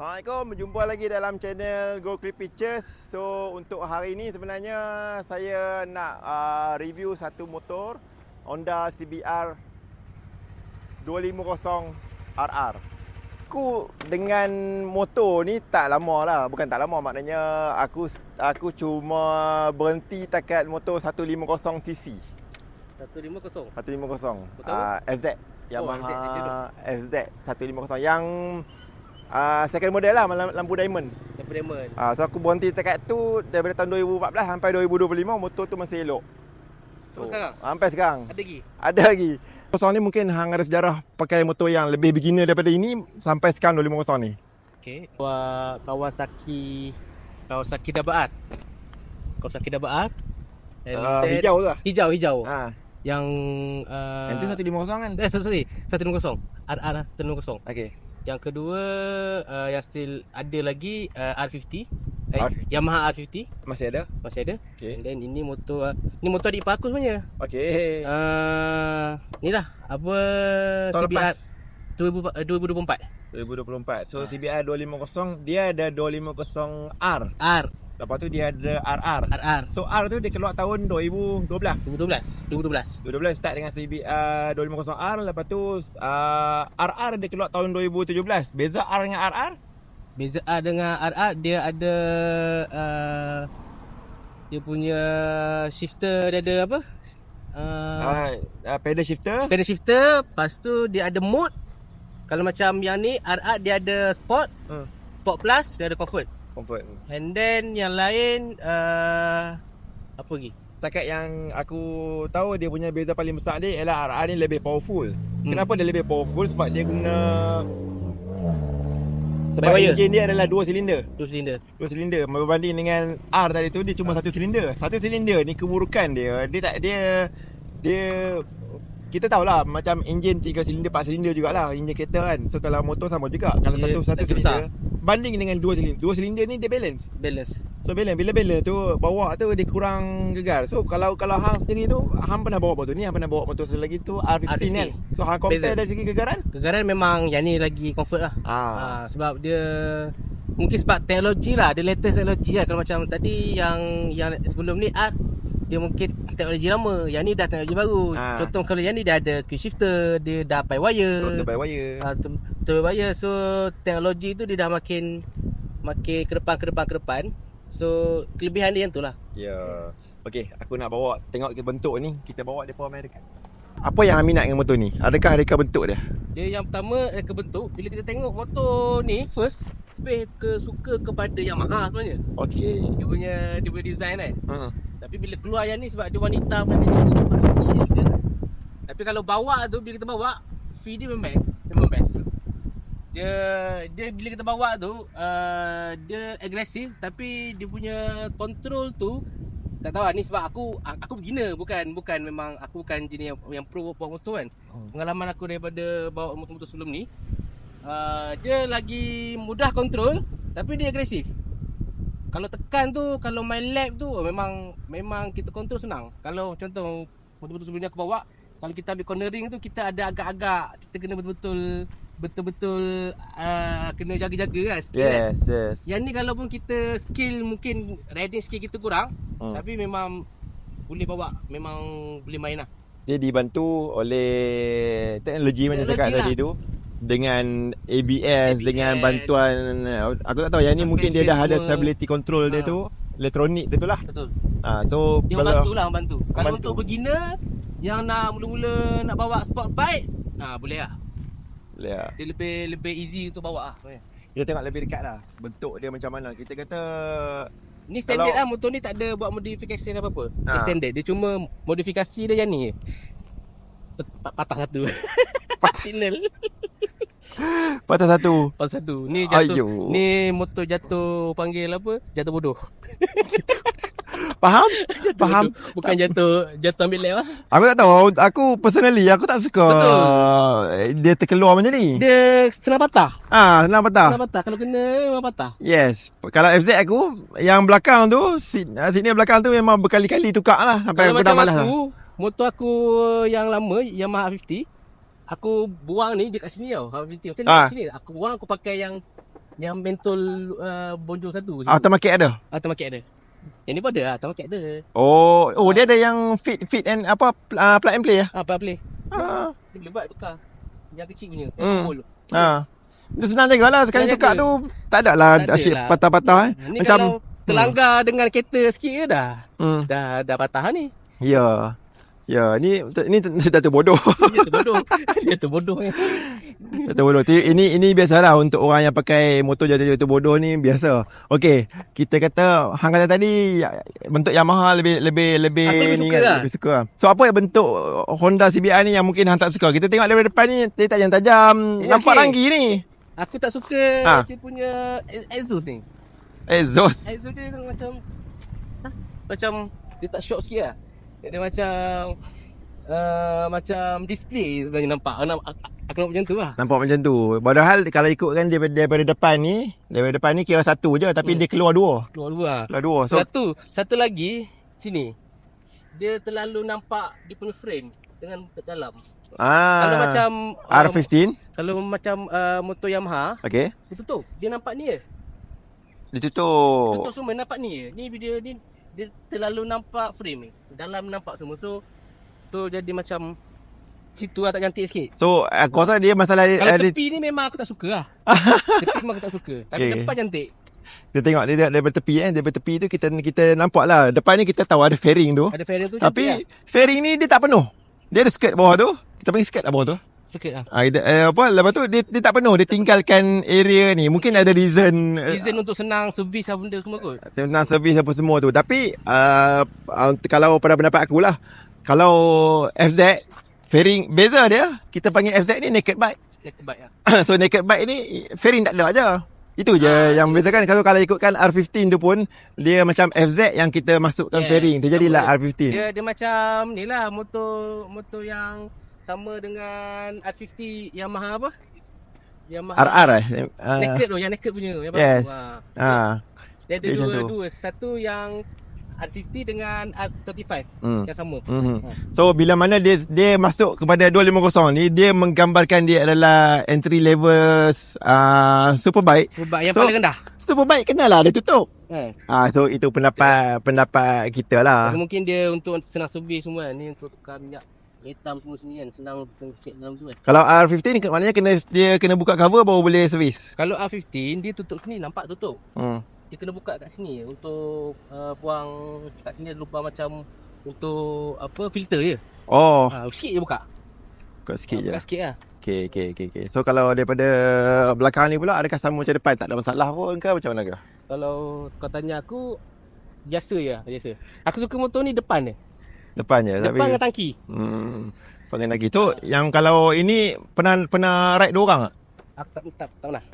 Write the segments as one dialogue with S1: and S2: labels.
S1: Assalamualaikum, berjumpa lagi dalam channel Go Clip Pictures. So untuk hari ini sebenarnya saya nak uh, review satu motor Honda CBR 250 RR. Aku dengan motor ni tak lama lah, bukan tak lama maknanya aku aku cuma berhenti takat motor 150 cc.
S2: 150.
S1: 150.
S2: Betul?
S1: Uh, FZ
S2: Oh,
S1: Yamaha FZ 150 yang uh, second model lah lam- lampu diamond.
S2: Daripada Diamond.
S1: Ah, so aku berhenti dekat tu daripada tahun 2014 sampai 2025 motor tu masih elok.
S2: Sampai sekarang?
S1: Sampai sekarang.
S2: Ada lagi?
S1: Ada lagi. 250 ni mungkin hang ada sejarah pakai motor yang lebih beginner daripada ini sampai sekarang 250 ni.
S2: Okey. Kawa- Kawasaki Kawasaki Dabaat. Kawasaki Dabaat.
S1: Uh,
S2: then-
S1: hijau tu lah.
S2: Hijau, hijau.
S1: Ha.
S2: Yang uh,
S1: Yang tu 150 kan?
S2: Eh, sorry, sorry. 150. RR lah, 150.
S1: Okey.
S2: Yang kedua uh, yang still ada lagi uh, R50. Eh,
S1: R-
S2: Yamaha R50
S1: Masih ada?
S2: masih ada.
S1: Okey.
S2: And then ini motor uh, ni motor adik ipar aku sebenarnya.
S1: Okey.
S2: Uh, ni lah apa
S1: Tahun
S2: CBR
S1: lepas.
S2: 2000, uh,
S1: 2024.
S2: 2024.
S1: So CBR 250 dia ada 250R.
S2: R
S1: Lepas tu dia ada RR.
S2: RR
S1: So R tu dia keluar tahun 2012.
S2: 2012 2012
S1: 2012 start dengan CBR 250R lepas tu uh, RR dia keluar tahun 2017. Beza R dengan RR?
S2: Beza R dengan RR dia ada uh, dia punya shifter dia ada apa? Uh,
S1: Uh, uh, pedal shifter.
S2: pedal shifter, lepas tu dia ada mode. Kalau macam yang ni RR dia ada sport,
S1: Hmm.
S2: sport plus, dia ada comfort.
S1: Comfort.
S2: And then yang lain uh, apa lagi?
S1: Setakat yang aku tahu dia punya beza paling besar dia ialah RR ni lebih powerful.
S2: Hmm.
S1: Kenapa dia lebih powerful? Sebab dia guna sebab
S2: wire.
S1: enjin dia adalah dua silinder.
S2: Dua silinder.
S1: Dua silinder berbanding dengan R tadi tu dia cuma satu silinder. Satu silinder ni keburukan dia. Dia tak dia dia kita tahulah macam enjin tiga silinder, empat silinder jugalah enjin kereta kan. So kalau motor sama juga. Kalau
S2: Dia
S1: satu satu silinder banding dengan dua silinder. Dua silinder ni dia balance.
S2: Balance.
S1: So balance bila balance tu bawa tu dia kurang gegar. So kalau kalau hang sendiri tu hang pernah bawa motor ni, hang pernah bawa motor satu lagi tu R15
S2: R15.
S1: kan. So hang compare
S2: Beza.
S1: dari segi gegaran?
S2: Kegaran memang yang ni lagi comfort lah.
S1: Ah.
S2: Ah, sebab dia mungkin sebab teknologi lah, dia latest teknologi lah. Kalau macam tadi yang yang sebelum ni art dia mungkin teknologi lama. Yang ni dah teknologi baru.
S1: Ah.
S2: Contoh kalau yang ni dia ada quick shifter, dia dah pakai wire.
S1: By wire.
S2: Ah, tu tu wire. So teknologi tu dia dah makin makin ke depan ke depan ke depan. So kelebihan dia yang tu lah.
S1: Ya. Okey, aku nak bawa tengok ke bentuk ni. Kita bawa depa Amerika. Apa yang hang minat dengan motor ni? Adakah reka bentuk dia?
S2: Dia yang pertama eh, ke bentuk Bila kita tengok motor ni First Lebih ke suka kepada Yamaha sebenarnya
S1: Okey.
S2: Dia punya Dia punya design kan
S1: Ha.
S2: Tapi bila keluar yang ni Sebab dia wanita punya dia nampak lagi elegant lah. Tapi kalau bawa tu Bila kita bawa Feel dia memang Memang best dia dia bila kita bawa tu uh, dia agresif tapi dia punya control tu tak tahu lah ni sebab aku aku beginner bukan bukan memang aku bukan jenis yang, yang pro bawa motor kan
S1: Hmm.
S2: pengalaman aku daripada bawa motor-motor sebelum ni uh, dia lagi mudah kontrol tapi dia agresif kalau tekan tu kalau main lap tu oh, memang memang kita kontrol senang kalau contoh motor-motor sebelum ni aku bawa kalau kita ambil cornering tu kita ada agak-agak kita kena betul-betul betul-betul uh, kena jaga-jaga kan skill kan
S1: Yes, yes.
S2: yang ni kalau pun kita skill mungkin riding skill kita kurang
S1: Hmm.
S2: tapi memang boleh bawa memang boleh main lah
S1: Dia dibantu oleh teknologi macam cakap
S2: lah.
S1: tadi tu dengan ABS,
S2: ABS.
S1: dengan bantuan aku tak tahu yang ni mungkin dia dah ada stability control dia
S2: Ha.
S1: tu elektronik dia tu lah.
S2: betul
S1: Ah so
S2: dia
S1: kalau
S2: membantu lah membantu kalau untuk beginner yang nak mula-mula nak bawa sport bike ah boleh lah
S1: ya,
S2: dia lebih lebih easy untuk bawa lah
S1: kita tengok lebih dekat lah bentuk dia macam mana. Kita kata
S2: Ni standard
S1: Kalau-
S2: lah motor ni tak ada buat modifikasi apa-apa. Dia
S1: Ha.
S2: standard. Dia cuma modifikasi dia yang ni. Patah satu. Signal.
S1: patah satu.
S2: Patah satu. Ni jatuh.
S1: Ayuh.
S2: Ni motor jatuh panggil apa? Jatuh bodoh.
S1: Faham?
S2: Jatuh
S1: Faham.
S2: bodoh. Bukan jatuh jatuh ambil lap lah.
S1: Aku tak tahu. Aku personally aku tak suka
S2: Betul.
S1: dia terkeluar macam ni.
S2: Dia senang patah.
S1: Ah, senang patah.
S2: Senang patah. Kalau kena memang patah.
S1: Yes. Kalau FZ aku yang belakang tu ah, seat ni belakang tu memang berkali-kali tukar lah sampai
S2: Kalau
S1: aku dah malas. lah.
S2: aku, motor aku yang lama Yamaha 50, aku buang ni dekat sini tau. 50. Macam ni
S1: Ah.
S2: sini. Aku buang aku pakai yang Yang mentol uh, bonjol satu.
S1: Aftermarket ada?
S2: Aftermarket ada. Yang ni pun ada lah. Aftermarket ada.
S1: Oh, oh dia ada yang fit fit and apa uh, plug and play ya?
S2: Ah, apa play?
S1: Ah.
S2: Dia boleh buat tukar. Yang kecil punya.
S1: Hmm.
S2: hmm.
S1: Ha. Itu senang jaga lah Sekali
S2: Senang
S1: tukar
S2: jaga.
S1: tu Tak ada lah
S2: Tak
S1: Asyik
S2: lah.
S1: patah-patah eh.
S2: Ni
S1: Macam
S2: kalau terlanggar dengan kereta sikit je dah.
S1: hmm.
S2: Dah dah patah ni.
S1: Ya Ya ni Ni dah terbodoh
S2: Dia terbodoh. Dia terbodoh ni.
S1: Dah terbodoh Ini ini biasalah Untuk orang yang pakai Motor jadi terbodoh ni Biasa Okey Kita kata Hang kata tadi ya- Bentuk Yamaha lebih Lebih lebih
S2: Aku lebih
S1: ni
S2: suka
S1: kan,
S2: lah.
S1: Lebih suka So apa yang bentuk Honda CBR ni Yang mungkin hang tak suka Kita tengok daripada depan ni Dia tajam-tajam
S2: Eh,
S1: Nampak
S2: okey.
S1: ranggi ni
S2: Aku tak suka
S1: Ah.
S2: dia punya exhaust ni.
S1: Exhaust
S2: Exhaust dia macam ha? macam dia tak shock sikit lah. Dia macam uh, macam display sebenarnya nampak. Aku, nak- aku, nampak macam tu lah.
S1: Nampak macam tu Padahal kalau ikutkan daripada, daripada depan ni Daripada depan ni kira satu je Tapi
S2: Hmm.
S1: dia keluar dua
S2: Keluar dua.
S1: Keluar dua So
S2: Satu, satu lagi sini. Dia terlalu nampak dia punya frame dengan dalam.
S1: ah,
S2: Kalau macam uh,
S1: R15
S2: kalau macam uh, motor Yamaha,
S1: Okay
S2: dia tutup. Dia nampak ni je.
S1: Dia tutup
S2: Tutup semua nampak ni je. Ni dia ni dia terlalu nampak frame ni. Dalam nampak semua. So so jadi macam situ lah tak cantik sikit.
S1: So aku rasa dia masalah dia,
S2: Kalau tepi ni memang aku tak suka lah. tepi memang aku tak suka. Tapi
S1: Okay.
S2: depan cantik.
S1: dia tengok dia daripada tepi eh Daripada tepi tu kita kita nampak lah Depan ni kita tahu ada fairing tu
S2: Ada fairing tu
S1: Tapi
S2: cantik lah.
S1: fairing ni dia tak penuh Dia ada skirt bawah tu Kita panggil skirt lah bawah tu
S2: Sikit lah.
S1: ah, eh, apa, Lepas tu dia, dia tak penuh Dia tinggalkan area ni. Mungkin ada reason eh,
S2: Reason untuk senang servis lah benda semua kot.
S1: Senang servis apa semua tu. Tapi uh, uh, Kalau pada pendapat aku lah Kalau FZ Fairing Beza dia. Kita panggil FZ ni naked bike.
S2: Dia kebaik lah.
S1: So naked bike ni Fairing tak ada aja. Itu je
S2: Ah,
S1: yang bezakan Kalau kalau ikutkan R15 tu pun Dia macam FZ yang kita masukkan
S2: Yes,
S1: fairing. Dia jadilah
S2: sama.
S1: R15
S2: Dia dia macam ni lah motor motor yang sama dengan R50 Yamaha apa? Yamaha
S1: RR eh uh,
S2: Naked tu, yang naked punya. Yang
S1: Yes.
S2: Ha.
S1: ah,
S2: Dia ada
S1: Dia
S2: dua,
S1: tu.
S2: dua. Satu yang R50 dengan R35
S1: hmm.
S2: yang sama.
S1: Mhm. So bila mana dia dia masuk kepada 250 ni dia menggambarkan dia adalah entry level uh, superbike.
S2: Sebab yang
S1: So-
S2: paling rendah.
S1: Superbike kenalah dia tutup.
S2: Eh.
S1: Ah so itu pendapat pendapat kita lah.
S2: Mungkin dia untuk senang servis semua. Ni untuk tukar minyak hitam semua sini kan. Senang cek dalam tu kan.
S1: Kalau R15 ni maknanya kena dia kena buka cover baru boleh servis.
S2: Kalau R15 dia tutup sini nampak tutup.
S1: Hmm.
S2: Dia kena buka kat sini untuk uh, buang kat sini ada lubang macam untuk apa filter je.
S1: Oh,
S2: Ha, sikit je buka.
S1: buka sikit je.
S2: Buka sikit lah.
S1: Okey okey okey okey. So kalau daripada belakang ni pula adakah sama macam depan tak ada masalah pun ke macam mana ke?
S2: Kalau kau tanya aku biasa je lah, biasa. Aku suka motor ni depan dia.
S1: Depan je
S2: Depan
S1: tapi
S2: dengan tangki.
S1: hmm paling lagi tu yang kalau ini pernah pernah ride dua orang tak?
S2: Aku tak, tak, tak pernah.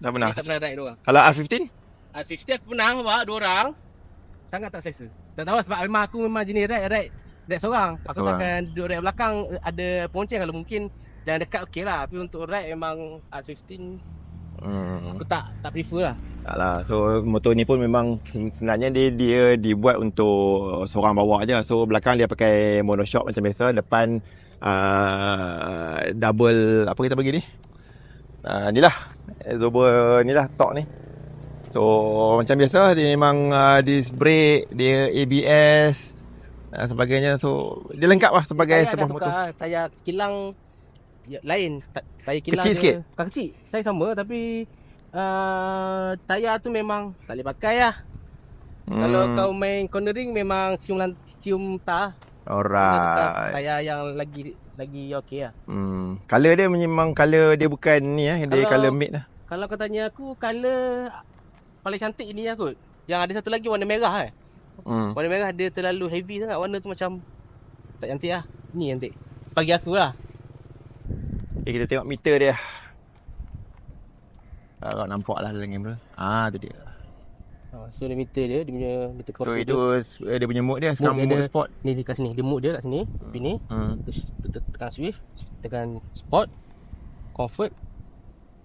S1: Tak pernah.
S2: Tak pernah ride dua orang.
S1: Kalau R15?
S2: R50 aku pernah bawa dua orang. Sangat tak selesa. Tak tahu sebab memang aku memang jenis ride ride ride seorang. Aku
S1: Seorang.
S2: takkan duduk ride belakang ada ponceng kalau mungkin jangan dekat okey lah. Tapi untuk ride memang R15
S1: Hmm.
S2: aku tak tak prefer lah.
S1: Tak lah. So motor ni pun memang sebenarnya dia dia dibuat untuk seorang bawa aja. So belakang dia pakai monoshock macam biasa, depan uh, double apa kita bagi ni? Uh, ni lah. Zobo ni lah tok ni. So macam biasa dia memang uh, disc brake, dia ABS dan sebagainya. So dia lengkap lah sebagai sebuah motor.
S2: Tayar kilang ya, lain. Tayar kilang
S1: Kecil
S2: dia,
S1: sikit?
S2: Bukan kecil. Saya sama tapi uh, tayar tu memang tak boleh pakai lah. Hmm. Kalau kau main cornering memang cium cium tah.
S1: Alright.
S2: Tayar yang lagi lagi okey lah.
S1: Hmm. Color dia memang color dia bukan ni eh, dia
S2: Kalau-
S1: color matte lah.
S2: Kalau kau tanya aku color paling cantik ini lah kot. Yang ada satu lagi warna merah eh.
S1: Hmm.
S2: Warna merah dia terlalu heavy sangat. Warna tu macam tak cantik lah. Ni cantik. Bagi aku lah.
S1: Okay, kita tengok meter dia. Kalau nampak lah dalam game tu. Ah, tu dia.
S2: Ha, so dia meter dia, dia punya meter
S1: So,
S2: cross
S1: itu eh, dia punya mode dia. Sekarang
S2: Mode dia
S1: mode sport.
S2: Ni dekat sini. Dia mode dia kat sini. Tapi ni.
S1: Hmm.
S2: Terus te- tekan swift. Tekan sport. Comfort.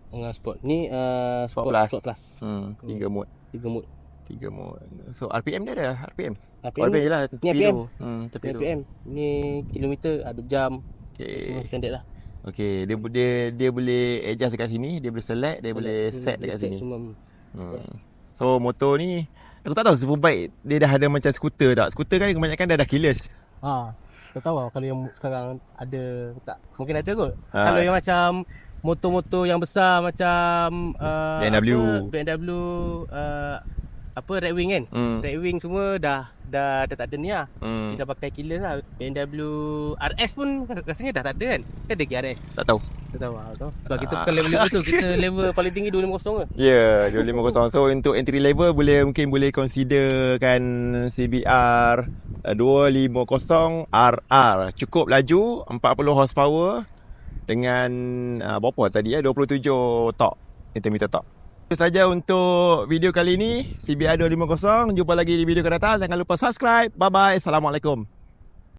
S2: Dengan sport. Ni uh,
S1: Sport
S2: sport,
S1: plus.
S2: sport plus.
S1: Hmm. Tiga mode.
S2: Tiga mode.
S1: Tiga mode. So, RPM dia ada? RPM?
S2: RPM,
S1: RPM je lah. Tepi
S2: RPM.
S1: tu. Hmm, tepi
S2: ni
S1: tu.
S2: RPM. Ni kilometer ada jam. Semua
S1: Okay.
S2: standard lah.
S1: Okey, dia dia dia boleh adjust dekat sini, dia boleh select, dia boleh set dekat sini.
S2: Semua.
S1: Hmm. So motor ni aku tak tahu superbike dia dah ada macam skuter tak. Skuter kan kebanyakan dah dah keyless.
S2: Ha. Tak tahu lah kalau yang sekarang ada tak. Mungkin ada kot.
S1: Ha.
S2: Kalau yang macam motor-motor yang besar macam uh,
S1: BMW.
S2: apa, BMW uh, apa Red Wing kan.
S1: Hmm.
S2: Red Wing semua dah dah dah tak ada ni lah.
S1: Hmm.
S2: Dia dah pakai killer lah. BMW RS pun rasanya dah tak ada kan. Kan ada ke RS?
S1: Tak tahu.
S2: Tak tahu lah. Tahu. Sebab kita bukan level-level tu. Kita level paling tinggi 250 ke.
S1: Ya, yeah, 250. So untuk entry level boleh mungkin boleh consider kan CBR uh, 250 RR. Cukup laju 40 horsepower dengan uh, berapa tadi ya 27 torque, Newton meter torque. Itu saja untuk video kali ini CBR 250. Jumpa lagi di video akan datang. Jangan lupa subscribe. Bye bye. Assalamualaikum.